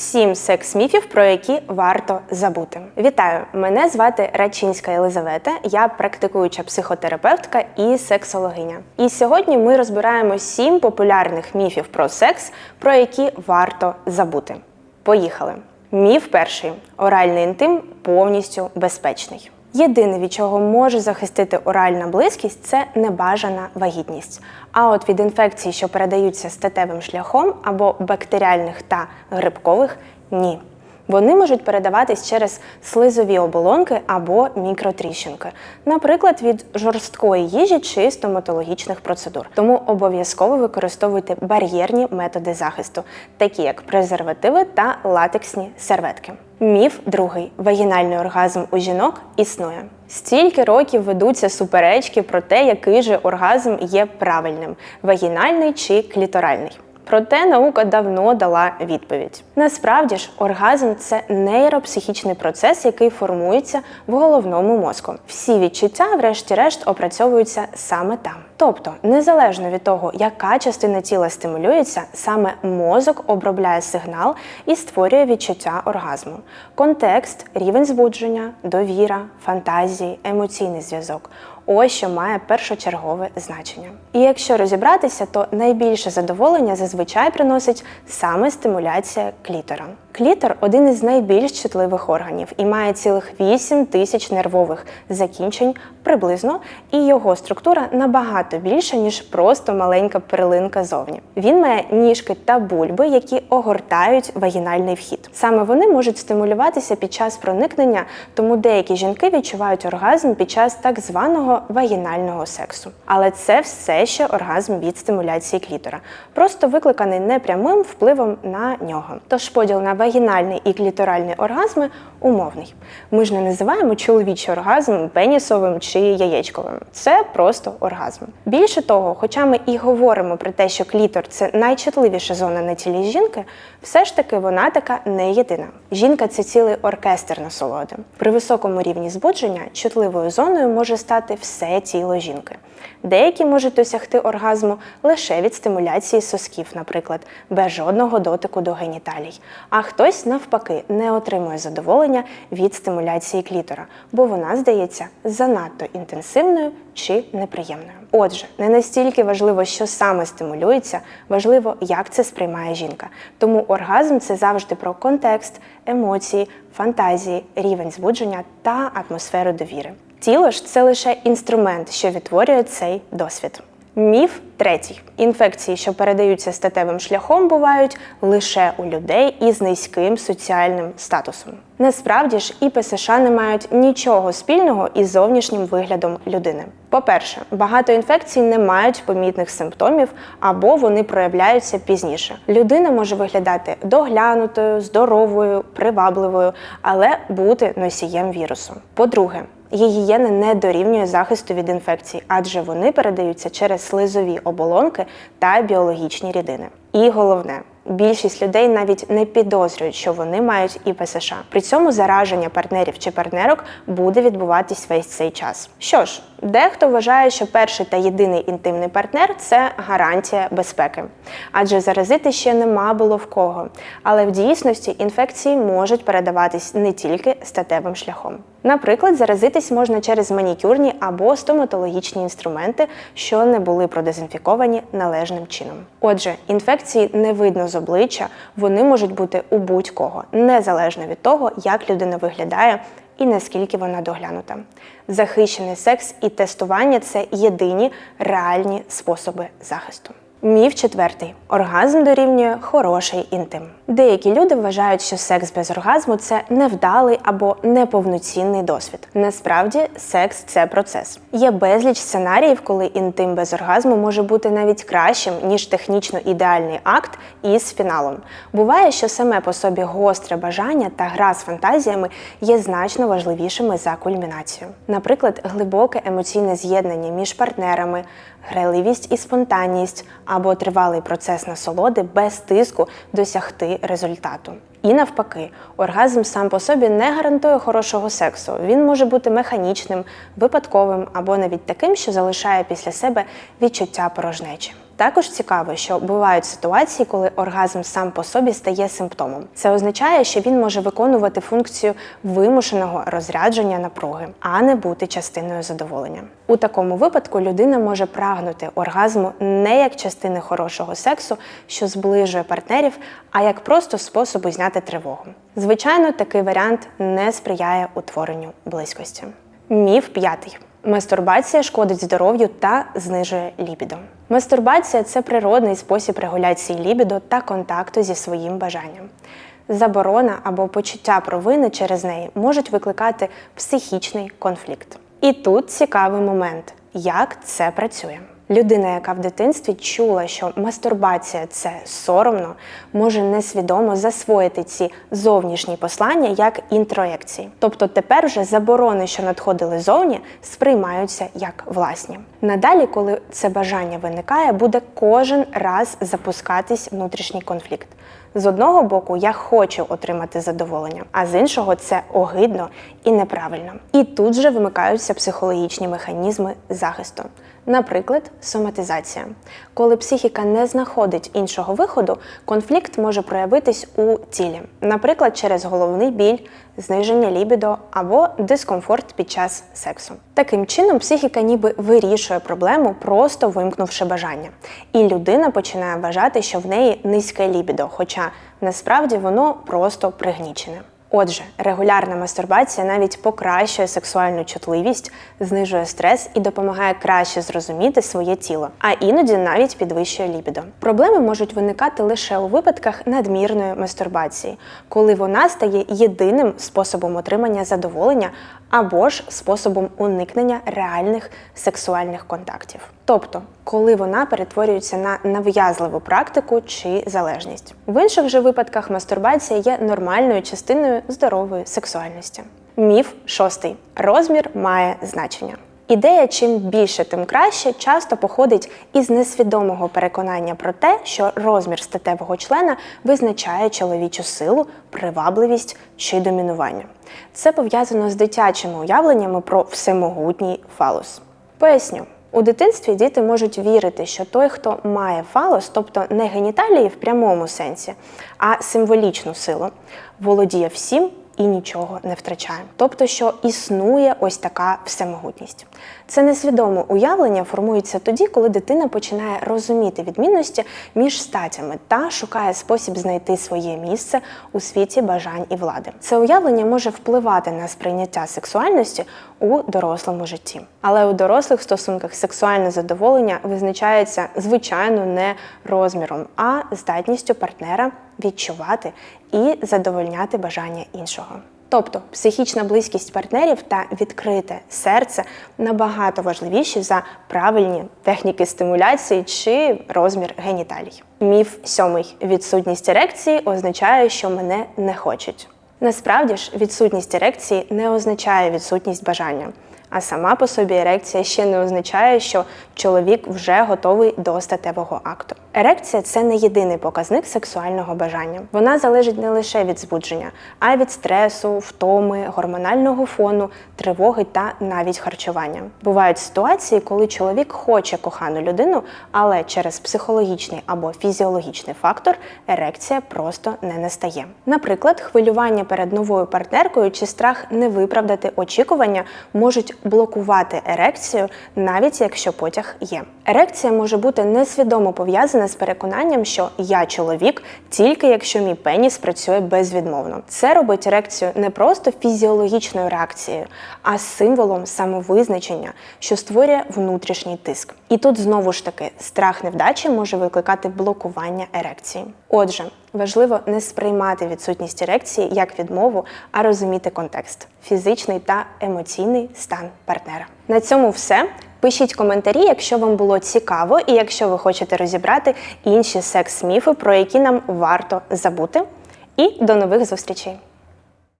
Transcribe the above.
Сім секс-міфів, про які варто забути. Вітаю! Мене звати Рачинська Єлизавета. Я практикуюча психотерапевтка і сексологиня. І сьогодні ми розбираємо сім популярних міфів про секс, про які варто забути. Поїхали! Міф перший: оральний інтим повністю безпечний. Єдине, від чого може захистити оральна близькість, це небажана вагітність. А от від інфекцій, що передаються статевим шляхом або бактеріальних та грибкових, ні. Вони можуть передаватись через слизові оболонки або мікротріщинки, наприклад, від жорсткої їжі чи стоматологічних процедур. Тому обов'язково використовуйте бар'єрні методи захисту, такі як презервативи та латексні серветки. Міф другий вагінальний оргазм у жінок існує. Стільки років ведуться суперечки про те, який же оргазм є правильним вагінальний чи кліторальний. Проте наука давно дала відповідь. Насправді ж, оргазм це нейропсихічний процес, який формується в головному мозку. Всі відчуття, врешті-решт, опрацьовуються саме там. Тобто, незалежно від того, яка частина тіла стимулюється, саме мозок обробляє сигнал і створює відчуття оргазму. Контекст, рівень збудження, довіра, фантазії, емоційний зв'язок. Ось що має першочергове значення. І якщо розібратися, то найбільше задоволення зазвичай приносить саме стимуляція клітора. Клітор один із найбільш чутливих органів і має цілих 8 тисяч нервових закінчень приблизно, і його структура набагато більша, ніж просто маленька перлинка зовні. Він має ніжки та бульби, які огортають вагінальний вхід. Саме вони можуть стимулюватися під час проникнення, тому деякі жінки відчувають оргазм під час так званого вагінального сексу. Але це все ще оргазм від стимуляції клітора, просто викликаний непрямим впливом на нього. Тож поділ на вагінальний і кліторальний оргазми умовний. Ми ж не називаємо чоловічий оргазм пенісовим чи яєчковим. Це просто оргазм. Більше того, хоча ми і говоримо про те, що клітор це найчутливіша зона на тілі жінки, все ж таки вона така не єдина. Жінка це цілий оркестр насолоди. При високому рівні збудження чутливою зоною може стати все тіло жінки. Деякі можуть досягти оргазму лише від стимуляції сосків, наприклад, без жодного дотику до геніталій. А хтось, навпаки, не отримує задоволення від стимуляції клітора, бо вона здається занадто інтенсивною чи неприємною. Отже, не настільки важливо, що саме стимулюється, важливо, як це сприймає жінка. Тому оргазм це завжди про контекст, емоції, фантазії, рівень збудження та атмосферу довіри. Тіло ж це лише інструмент, що відтворює цей досвід. Міф третій: інфекції, що передаються статевим шляхом, бувають лише у людей із низьким соціальним статусом. Насправді ж, і ПСШ не мають нічого спільного із зовнішнім виглядом людини. По-перше, багато інфекцій не мають помітних симптомів або вони проявляються пізніше. Людина може виглядати доглянутою, здоровою, привабливою, але бути носієм вірусу. По-друге, Гігієна не дорівнює захисту від інфекцій, адже вони передаються через слизові оболонки та біологічні рідини. І головне, більшість людей навіть не підозрюють, що вони мають ІПСШ. При цьому зараження партнерів чи партнерок буде відбуватись весь цей час. Що ж, дехто вважає, що перший та єдиний інтимний партнер це гарантія безпеки, адже заразити ще нема було в кого. Але в дійсності інфекції можуть передаватись не тільки статевим шляхом. Наприклад, заразитись можна через манікюрні або стоматологічні інструменти, що не були продезінфіковані належним чином. Отже, інфекції не видно з обличчя, вони можуть бути у будь-кого, незалежно від того, як людина виглядає і наскільки вона доглянута. Захищений секс і тестування це єдині реальні способи захисту. Міф четвертий: оргазм дорівнює хороший інтим. Деякі люди вважають, що секс без оргазму це невдалий або неповноцінний досвід. Насправді, секс це процес. Є безліч сценаріїв, коли інтим без оргазму може бути навіть кращим ніж технічно ідеальний акт із фіналом. Буває, що саме по собі гостре бажання та гра з фантазіями є значно важливішими за кульмінацію. Наприклад, глибоке емоційне з'єднання між партнерами, грайливість і спонтанність або тривалий процес насолоди без тиску досягти результату. І навпаки, оргазм сам по собі не гарантує хорошого сексу. Він може бути механічним, випадковим або навіть таким, що залишає після себе відчуття порожнечі. Також цікаво, що бувають ситуації, коли оргазм сам по собі стає симптомом. Це означає, що він може виконувати функцію вимушеного розрядження напруги, а не бути частиною задоволення. У такому випадку людина може прагнути оргазму не як частини хорошого сексу, що зближує партнерів, а як просто способу зняти тривогу. Звичайно, такий варіант не сприяє утворенню близькості. Міф п'ятий. Мастурбація шкодить здоров'ю та знижує лібідо. Мастурбація це природний спосіб регуляції лібідо та контакту зі своїм бажанням. Заборона або почуття провини через неї можуть викликати психічний конфлікт. І тут цікавий момент, як це працює. Людина, яка в дитинстві чула, що мастурбація це соромно, може несвідомо засвоїти ці зовнішні послання як інтроєкції. Тобто тепер вже заборони, що надходили зовні, сприймаються як власні. Надалі, коли це бажання виникає, буде кожен раз запускатись внутрішній конфлікт. З одного боку, я хочу отримати задоволення, а з іншого це огидно і неправильно. І тут же вимикаються психологічні механізми захисту. Наприклад, соматизація. Коли психіка не знаходить іншого виходу, конфлікт може проявитись у тілі, наприклад, через головний біль, зниження лібідо або дискомфорт під час сексу. Таким чином, психіка ніби вирішує проблему, просто вимкнувши бажання. І людина починає вважати, що в неї низьке лібідо, хоча насправді воно просто пригнічене. Отже, регулярна мастурбація навіть покращує сексуальну чутливість, знижує стрес і допомагає краще зрозуміти своє тіло, а іноді навіть підвищує лібідо. Проблеми можуть виникати лише у випадках надмірної мастурбації, коли вона стає єдиним способом отримання задоволення або ж способом уникнення реальних сексуальних контактів. Тобто, коли вона перетворюється на нав'язливу практику чи залежність. В інших же випадках мастурбація є нормальною частиною здорової сексуальності. Міф шостий: розмір має значення. Ідея чим більше, тим краще часто походить із несвідомого переконання про те, що розмір статевого члена визначає чоловічу силу, привабливість чи домінування. Це пов'язано з дитячими уявленнями про всемогутній фалос. Поясню. У дитинстві діти можуть вірити, що той, хто має фалос, тобто не геніталії в прямому сенсі, а символічну силу, володіє всім і нічого не втрачає. Тобто, що існує ось така всемогутність. Це несвідоме уявлення формується тоді, коли дитина починає розуміти відмінності між статями та шукає спосіб знайти своє місце у світі бажань і влади. Це уявлення може впливати на сприйняття сексуальності у дорослому житті. Але у дорослих стосунках сексуальне задоволення визначається звичайно не розміром, а здатністю партнера відчувати і задовольняти бажання іншого. Тобто психічна близькість партнерів та відкрите серце набагато важливіші за правильні техніки стимуляції чи розмір геніталій. Міф сьомий: відсутність ерекції означає, що мене не хочуть. Насправді ж, відсутність ерекції не означає відсутність бажання. А сама по собі ерекція ще не означає, що чоловік вже готовий до статевого акту. Ерекція це не єдиний показник сексуального бажання. Вона залежить не лише від збудження, а й від стресу, втоми, гормонального фону, тривоги та навіть харчування. Бувають ситуації, коли чоловік хоче кохану людину, але через психологічний або фізіологічний фактор ерекція просто не настає. Наприклад, хвилювання перед новою партнеркою чи страх не виправдати очікування можуть блокувати ерекцію, навіть якщо потяг є. Ерекція може бути несвідомо пов'язана з переконанням, що я чоловік, тільки якщо мій пеніс працює безвідмовно. Це робить ерекцію не просто фізіологічною реакцією, а символом самовизначення, що створює внутрішній тиск. І тут знову ж таки страх невдачі може викликати блокування ерекції. Отже, важливо не сприймати відсутність ерекції як відмову, а розуміти контекст фізичний та емоційний стан партнера. На цьому все. Пишіть коментарі, якщо вам було цікаво, і якщо ви хочете розібрати інші секс-міфи, про які нам варто забути. І до нових зустрічей!